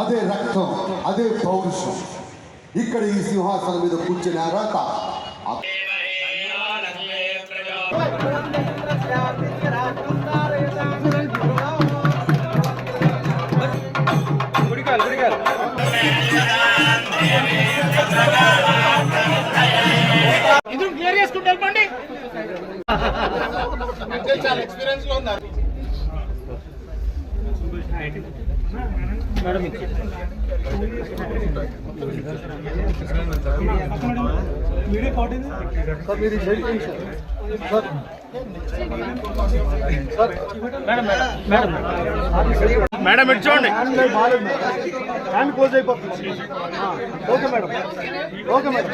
అదే రక్తం అదే పౌరుషం. ఇక్కడ ఈ సింహాసనం మీద కూర్చుని అర్హత ఇది క్లియర్ చేసుకుంటే వెళ్ళిపోండి. మేడం ఇటు చూడండి. హ్యాండ్ క్లోజ్ అయిపోతుంది. Okay madam. Okay madam.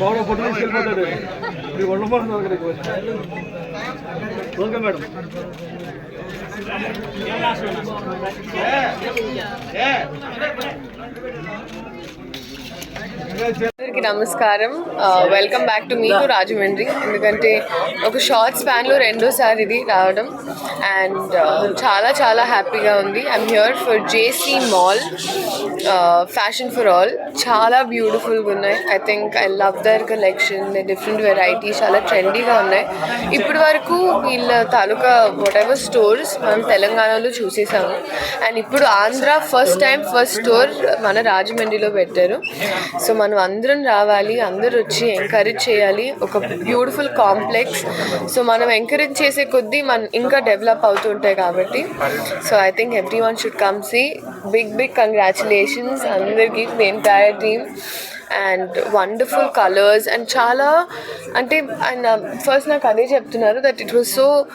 బాగా పొట్టు తీసుకెళ్ళిపోతాడు మీరు వండబోతున్నారు అక్కడికి వచ్చి ఓకే మేడం అందరికీ నమస్కారం. వెల్కమ్ బ్యాక్ టు మీ టు రాజమండ్రి ఎందుకంటే ఒక షార్ట్ స్పాన్లో రెండోసారి ఇది రావడం. అండ్ చాలా చాలా హ్యాపీగా ఉంది. I'm here for JC mall fashion for all చాలా బ్యూటిఫుల్గా ఉన్నాయి. I think I love their collection different varieties చాలా ట్రెండీగా ఉన్నాయి. ఇప్పటి వరకు వీళ్ళ తాలూకా వాట్ ఎవర్ స్టోర్స్ మనం తెలంగాణలో చూసేసాము. అండ్ ఇప్పుడు Andhra first time first store మన రాజమండ్రిలో పెట్టారు. సో మన మనం అందరం రావాలి అందరూ వచ్చి ఎంకరేజ్ చేయాలి. ఒక బ్యూటిఫుల్ కాంప్లెక్స్ సో మనం ఎంకరేజ్ చేసే కొద్దీ మనం ఇంకా డెవలప్ అవుతుంటాయి కాబట్టి. So I think everyone should come see big big congratulations అందరికీ the entire team and wonderful colours and చాలా అంటే ఆయన ఫస్ట్ నాకు అదే చెప్తున్నారు that it was so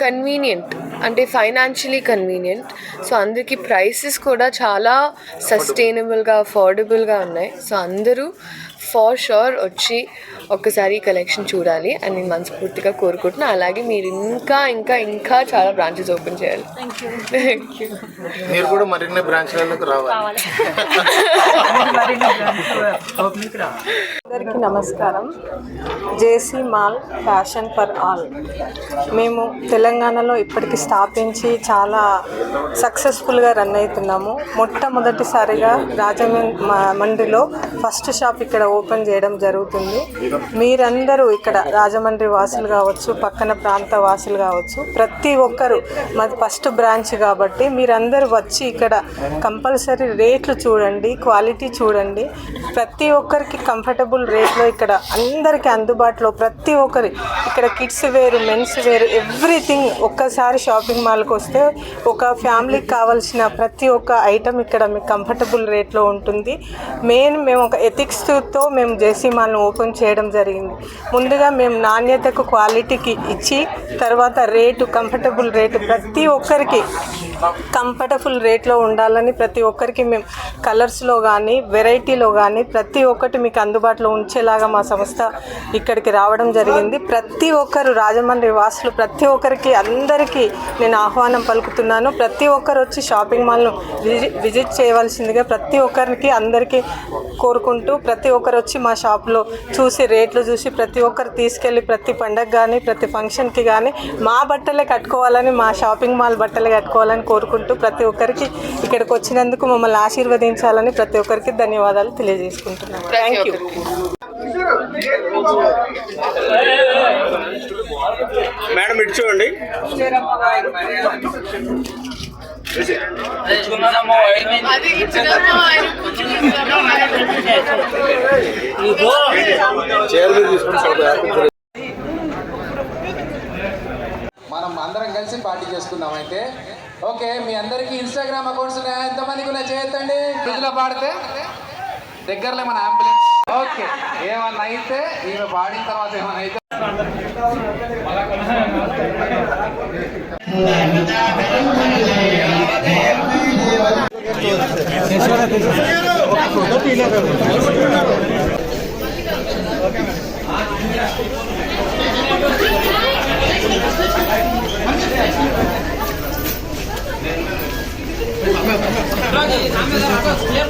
convenient అంటే ఫైనాన్షియలీ కన్వీనియంట్ సో అందరికీ ప్రైసెస్ కూడా చాలా సస్టైనబుల్గా అఫోర్డబుల్గా ఉన్నాయి. సో అందరూ ఫార్ షూర్ వచ్చి ఒక్కసారి ఈ కలెక్షన్ చూడాలి అని నేను మనస్ఫూర్తిగా కోరుకుంటున్నా. అలాగే మీరు ఇంకా ఇంకా ఇంకా చాలా బ్రాంచెస్ ఓపెన్ చేయాలి. మీరు కూడా మరిన్ని బ్రాంచ్లకు రావాలి. అందరికీ నమస్కారం. JC mall fashion for all. మేము తెలంగాణలో ఇప్పటికి స్థాపించి చాలా సక్సెస్ఫుల్గా రన్ అవుతున్నాము. మొట్టమొదటిసారిగా రాజమండ్రిలో ఫస్ట్ షాప్ ఇక్కడ ఓపెన్ చేయడం జరుగుతుంది. మీరందరూ ఇక్కడ రాజమండ్రి వాసులు కావచ్చు పక్కన ప్రాంత వాసులు కావచ్చు ప్రతి ఒక్కరు మాది ఫస్ట్ బ్రాంచ్ కాబట్టి మీరందరూ వచ్చి ఇక్కడ కంపల్సరీ రేట్లు చూడండి క్వాలిటీ చూడండి. ప్రతి ఒక్కరికి కంఫర్టబుల్ రేట్లో ఇక్కడ అందరికీ అందుబాటులో ప్రతి ఒక్కరి ఇక్కడ కిడ్స్ వేరు మెన్స్ వేరు ఎవ్రీథింగ్ ఒక్కసారి షాపింగ్ మాల్కి వస్తే ఒక ఫ్యామిలీకి కావాల్సిన ప్రతి ఒక్క ఐటమ్ ఇక్కడ మీకు కంఫర్టబుల్ రేట్లో ఉంటుంది. మెయిన్ మేము ఒక ఎథిక్స్తో మేము జేసీ మాల్ను ఓపెన్ చేయడం జరిగింది. ముందుగా మేము నాణ్యతకు క్వాలిటీకి ఇచ్చి తర్వాత రేటు కంఫర్టబుల్ రేటు ప్రతి ఒక్కరికి కంఫర్టబుల్ రేట్లో ఉండాలని ప్రతి ఒక్కరికి మేము కలర్స్లో కానీ వెరైటీలో కానీ ప్రతి ఒక్కటి మీకు అందుబాటులో ఉంచేలాగా మా సంస్థ ఇక్కడికి రావడం జరిగింది. ప్రతి ఒక్కరు రాజమండ్రి వాసులు ప్రతి ఒక్కరికి అందరికీ నేను ఆహ్వానం పలుకుతున్నాను. ప్రతి ఒక్కరు వచ్చి షాపింగ్ మాల్ను విజి- విజిట్ చేయవలసిందిగా ప్రతి ఒక్కరికి అందరికీ కోరుకుంటూ ప్రతి ఒక్కరు వచ్చి మా షాప్లో చూసి రేట్లు చూసి ప్రతి ఒక్కరు తీసుకెళ్ళి ప్రతి పండగ కానీ ప్రతి ఫంక్షన్కి కానీ మా బట్టలే కట్టుకోవాలని మా షాపింగ్ మాల్ బట్టలే కట్టుకోవాలని కోరుకుంటూ ప్రతి ఒక్కరికి ఇక్కడికి వచ్చినందుకు మమ్మల్ని ఆశీర్వదించాలని ప్రతి ఒక్కరికి ధన్యవాదాలు తెలియజేసుకుంటున్నాను థ్యాంక్ యూ మేడం ఇటు చూడండి. మనం అందరం కలిసి పార్టీ చేసుకుందాం అయితే. ఓకే మీ అందరికీ ఇన్స్టాగ్రామ్ అకౌంట్స్ ఉన్నాయా? ఎంతమందికి ఉన్నాయి? చేయొద్దండి ఫ్రిడ్జ్లో పాడితే దగ్గరలో మన అంబులెన్స్ ఓకే ఏమన్నా అయితే ఈమె పాడిన తర్వాత ఏమన్నా అయితే. 他给咱们的那个主任